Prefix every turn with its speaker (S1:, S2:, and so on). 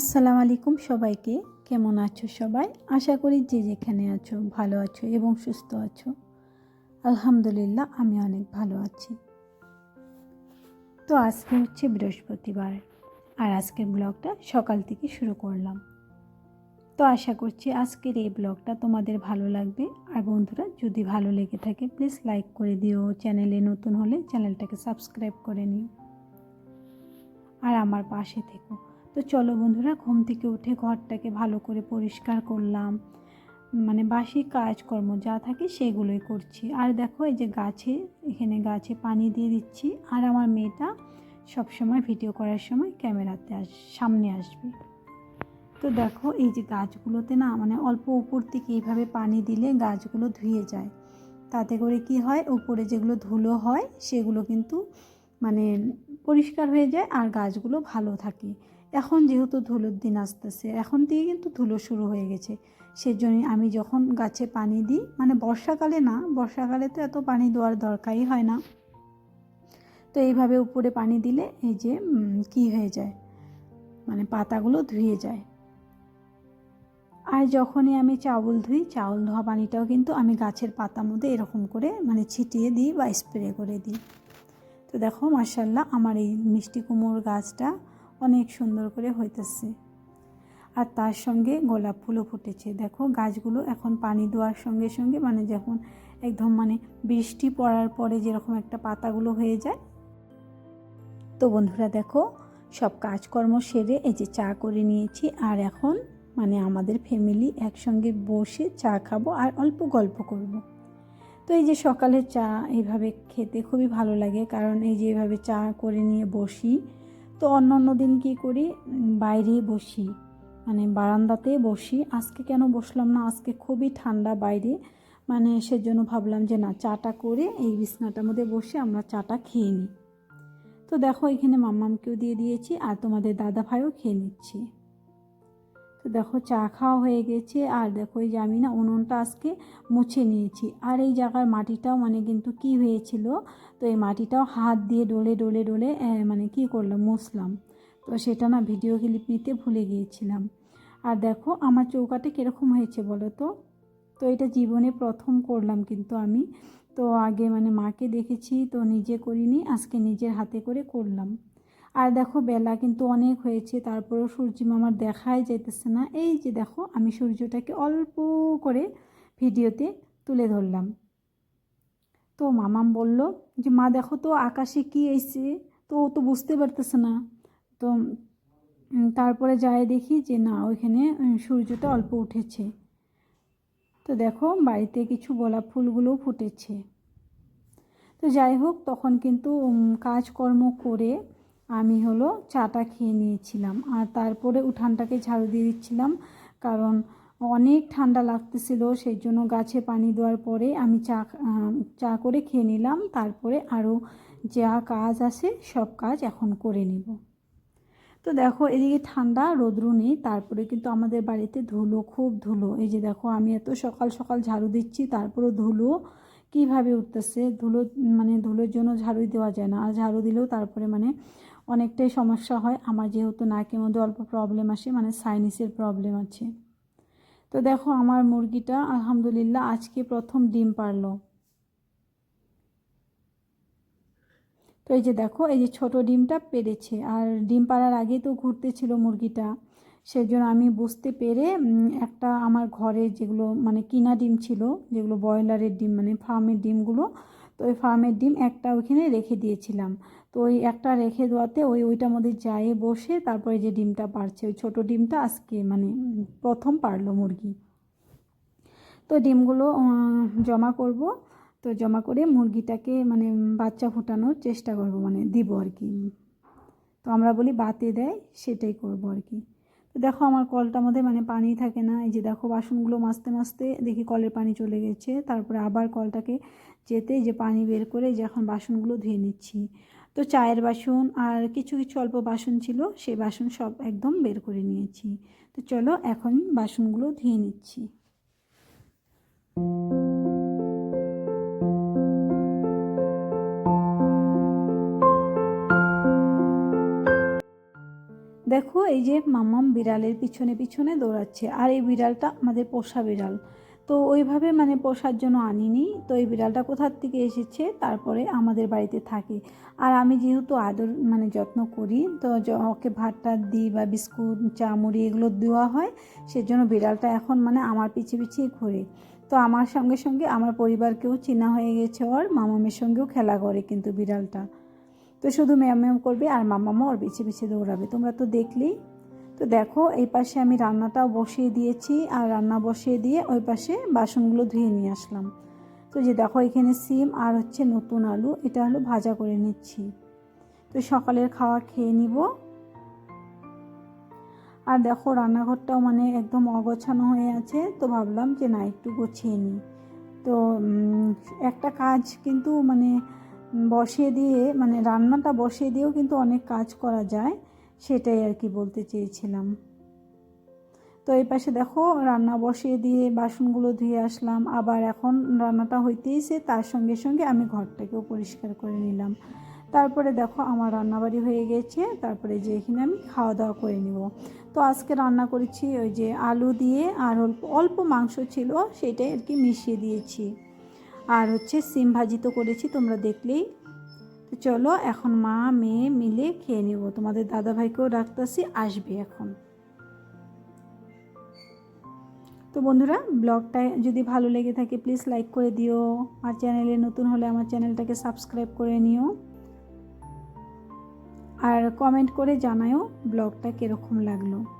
S1: আসসালামু আলাইকুম সবাইকে। কেমন আছো সবাই? আশা করি যে যেখানে আছো ভালো আছো এবং সুস্থ আছো। আলহামদুলিল্লাহ, আমি অনেক ভালো আছি। তো আজকে হচ্ছে বৃহস্পতিবার, আর আজকের ব্লগটা সকাল থেকে শুরু করলাম। তো আশা করছি আজকের এই ব্লগটা তোমাদের ভালো লাগবে। আর বন্ধুরা, যদি ভালো লেগে থাকে প্লিজ লাইক করে দিও। চ্যানেলে নতুন হলে চ্যানেলটাকে সাবস্ক্রাইব করে নিও। আর আমার পাশে থেকো। তো চলো বন্ধুরা, ঘুম থেকে উঠে ঘরটাকে ভালো করে পরিষ্কার করলাম। মানে বাসি কাজকর্ম যা থাকে সেগুলোই করছি। আর দেখো, এই যে গাছে, এখানে গাছে পানি দিয়ে দিচ্ছি। আর আমার মেয়েটা সবসময় ভিডিও করার সময় ক্যামেরাতে আস, সামনে আসবে। তো দেখো, এই যে গাছগুলোতে না মানে অল্প উপর থেকে এইভাবে পানি দিলে গাছগুলো ধুয়ে যায়। তাতে করে কি হয়, উপরে যেগুলো ধুলো হয়, সেগুলো কিন্তু মানে পরিষ্কার হয়ে যায় আর গাছগুলো ভালো থাকে। এখন যেহেতু ধুলোর দিন আসতেছে, এখন থেকে কিন্তু ধুলো শুরু হয়ে গেছে। সেজন্যই আমি যখন গাছে পানি দিই মানে বর্ষাকালে না, বর্ষাকালে তো এত পানি দেওয়ার দরকারই হয় না। তো এইভাবে উপরে পানি দিলে এই যে কি হয়ে যায়? মানে পাতাগুলো ধুয়ে যায়। আর যখনই আমি চাউল ধুই, চাউল ধোয়া পানিটাও কিন্তু আমি গাছের পাতার মধ্যে এরকম করে মানে ছিটিয়ে দিই বা স্প্রে করে দিই। তো দেখো মার্শাল্লাহ আমার এই মিষ্টি কুমড়োর গাছটা অনেক সুন্দর করে হইতেছে। আর তার সঙ্গে গোলাপ ফুলও ফুটেছে। দেখো, গাছগুলো এখন পানি দেওয়ার সঙ্গে সঙ্গে মানে যখন একদম মানে বৃষ্টি পড়ার পরে যেরকম একটা পাতাগুলো হয়ে যায়। তো বন্ধুরা দেখো, সব কাজকর্ম সেরে এই যে চা করে নিয়েছি। আর এখন মানে আমাদের ফ্যামিলি একসঙ্গে বসে চা খাব আর অল্প গল্প করব। তো এই যে সকালে চা এইভাবে খেতে খুবই ভালো লাগে। কারণ এই যে এইভাবে চা করে নিয়ে বসি তো অন্য অন্য দিন কী করি? বাইরে বসি। মানে বারান্দাতে বসি। আজকে কেন বসলাম না? আজকে খুবই ঠান্ডা বাইরে। মানে সেজন্য ভাবলাম যে না, চাটা করে এই বিছনাটার মধ্যে বসে আমরা চাটা খেয়ে নিই। তো দেখো, এখানে মাম্মামকেও দিয়ে দিয়েছি আর তোমাদের দাদা ভাইও খেয়ে নিচ্ছি। তো দেখো চা খাওয়া হয়ে গেছে, আর দেখো এই যে আমি না উনুনটা আজকে মুছে নিয়েছি। আর এই জায়গার মাটিটাও মানে কিন্তু কি হয়েছিল, তো এই মাটিটাও হাত দিয়ে ডলে ডলে ডলে মানে কি করলাম, মুছলাম। তো সেটা না ভিডিও ক্লিপ নিতে ভুলে গিয়েছিলাম। আর দেখো আমার চৌকাটা কীরকম হয়েছে বলো তো? তো এটা জীবনে প্রথম করলাম কিন্তু আমি। তো আগে মানে মাকে দেখেছি, তো নিজে করিনি, আজকে নিজের হাতে করে করলাম। আর দেখো বেলা কিন্তু অনেক হয়েছে, তারপরেও সূর্য মামার দেখাই যাইতেছে না। এই যে দেখো, আমি সূর্যটাকে অল্প করে ভিডিওতে তুলে ধরলাম। তো মামাম বলল যে, মা, দেখো তো আকাশে কি এসছে? তো ও তো বুঝতে পারতেছে না। তো তারপরে যাই দেখি যে, না, ওইখানে সূর্যটা অল্প উঠেছে। তো দেখো, বাড়িতে কিছু গোলাপ ফুলগুলোও ফুটেছে। তো যাই হোক, তখন কিন্তু কাজকর্ম করে আমি হলো চাটা খেয়ে নিয়েছিলাম। আর তারপরে উঠানটাকে ঝাড়ু দিয়ে দিচ্ছিলাম কারণ অনেক ঠান্ডা লাগতেছিল সেই জন্য গাছে পানি দেওয়ার পরে আমি চা চা করে খেয়ে নিলাম। তারপরে আরও যা কাজ আছে সব কাজ এখন করে নিব। তো দেখো, এদিকে ঠান্ডা, রোদ্রু নেই। তারপরে কিন্তু আমাদের বাড়িতে ধুলো, খুব ধুলো। এই যে দেখো, আমি এত সকাল সকাল ঝাড়ু দিচ্ছি, তারপরেও ধুলো কীভাবে উঠতেছে? ধুলো মানে ধুলোর জন্য ঝাড়ুই দেওয়া যায় না। আর ঝাড়ু দিলেও তারপরে মানে অনেকটাই সমস্যা হয়। আমার যেহেতু নাকের মধ্যে অল্প প্রবলেম আসে মানে সাইনিসের প্রবলেম আছে। তো দেখো আমার মুরগিটা, আলহামদুলিল্লাহ আজকে প্রথম ডিম পারল। তো এই যে দেখো, এই যে ছোট ডিমটা পেরেছে। আর ডিম পাড়ার আগে তো ঘুরতেছিল মুরগিটা। সেই জন্য আমি বুঝতে পেরে একটা আমার ঘরে যেগুলো মানে কিনা ডিম ছিল, যেগুলো ব্রয়লারের ডিম মানে ফার্মের ডিমগুলো, তো ওই ফার্মের ডিম একটা ওইখানে রেখে দিয়েছিলাম। তো ওই একটা রেখে দেওয়াতে ওই ওইটার মধ্যে যায় বসে তারপরে যে ডিমটা পারছে ওই ছোটো ডিমটা আজকে মানে প্রথম পারল মুরগি। তো ডিমগুলো জমা করব। তো জমা করে মুরগিটাকে মানে বাচ্চা ফোটানোর চেষ্টা করব মানে দিব আর কি। তো আমরা বলি বাতে দেয়, সেটাই করব আর কি। তো দেখো আমার কলটার মধ্যে মানে পানি থাকে না, এই যে দেখো বাসনগুলো মাজতে মাজতে দেখি কলের পানি চলে গেছে। তারপরে আবার কলটাকে যেতে যে পানি বের করে যে এখন বাসনগুলো ধুয়ে নিচ্ছি। তো চায়ের বাসন আর কিছু কিছু অল্প বাসন ছিল, সেই বাসন সব একদম বের করে নিয়েছি। তো চলো এখন বাসনগুলো ধুয়ে নিচ্ছি। দেখো, এই যে মামাম বিড়ালের পিছনে পিছনে দৌড়াচ্ছে। আর এই বিড়ালটা আমাদের পোষা বিড়াল। তো ওইভাবে মানে পোষার জন্য আনিনি। তো এই বিড়ালটা কোথার থেকে এসেছে? তারপরে আমাদের বাড়িতে থাকে। আর আমি যেহেতু আদর মানে যত্ন করি, তো ওকে ভাত টাত দিই বা বিস্কুট, চা, মুড়ি এগুলো দেওয়া হয়। সেজন্য বিড়ালটা এখন মানে আমার পিছিয়ে পিছিয়ে ঘোরে। তো আমার সঙ্গে সঙ্গে আমার পরিবারকেও চেনা হয়ে গেছে ওর, মামামের সঙ্গেও খেলা করে কিন্তু বিড়ালটা। তো শুধু ম্যাম ম্যাম করবে আর মামামা ওর পিছিয়ে পিছিয়ে দৌড়াবে। তোমরা তো দেখলেই তো দেখো, এই পাশে আমি রান্নাটাও বসিয়ে দিয়েছি আর রান্না বসিয়ে দিয়ে ওই পাশে বাসনগুলো ধুয়ে নিয়ে আসলাম। তো যে দেখো, এখানে সিম আর হচ্ছে নতুন আলু, এটা হলো ভাজা করে নিচ্ছি। তো সকালের খাওয়া খেয়ে নিব। আর দেখো, রান্নাঘরটাও মানে একদম অগোছানো হয়ে আছে, তো ভাবলাম যে না, একটু গুছিয়ে নিই। তো একটা কাজ কিন্তু মানে বসিয়ে দিয়ে মানে রান্নাটা বসিয়ে দিয়েও কিন্তু অনেক কাজ করা যায়। সেটাই আর কি বলতে চেয়েছিলাম। তো এই পাশে দেখো রান্না বসিয়ে দিয়ে বাসনগুলো ধুয়ে আসলাম। আবার এখন রান্নাটা হইতেইছে, তার সঙ্গে সঙ্গে আমি ঘরটাকেও পরিষ্কার করে নিলাম। তারপরে দেখো আমার রান্নাবাড়ি হয়ে গেছে, তারপরে যে এখানে আমি খাওয়া দাওয়া করে নিব। তো আজকে রান্না করেছি ওই যে আলু দিয়ে আর অল্প অল্প মাংস ছিল, সেটাই আর কি মিশিয়ে দিয়েছি। আর হচ্ছে সিম ভাজি তো করেছি, তোমরা দেখলেই চলো, এখন মা, মেয়ে মিলে খেয়ে নেব। তোমাদের দাদাভাইকেও ডাকতেছি, আসবে এখন। তো বন্ধুরা ব্লগটা যদি ভালো লেগে থাকে প্লিজ লাইক করে দিও। আর চ্যানেলে নতুন হলে আমার চ্যানেলটাকে সাবস্ক্রাইব করে নিও। আর কমেন্ট করে জানায়ও ব্লগটা কীরকম লাগল।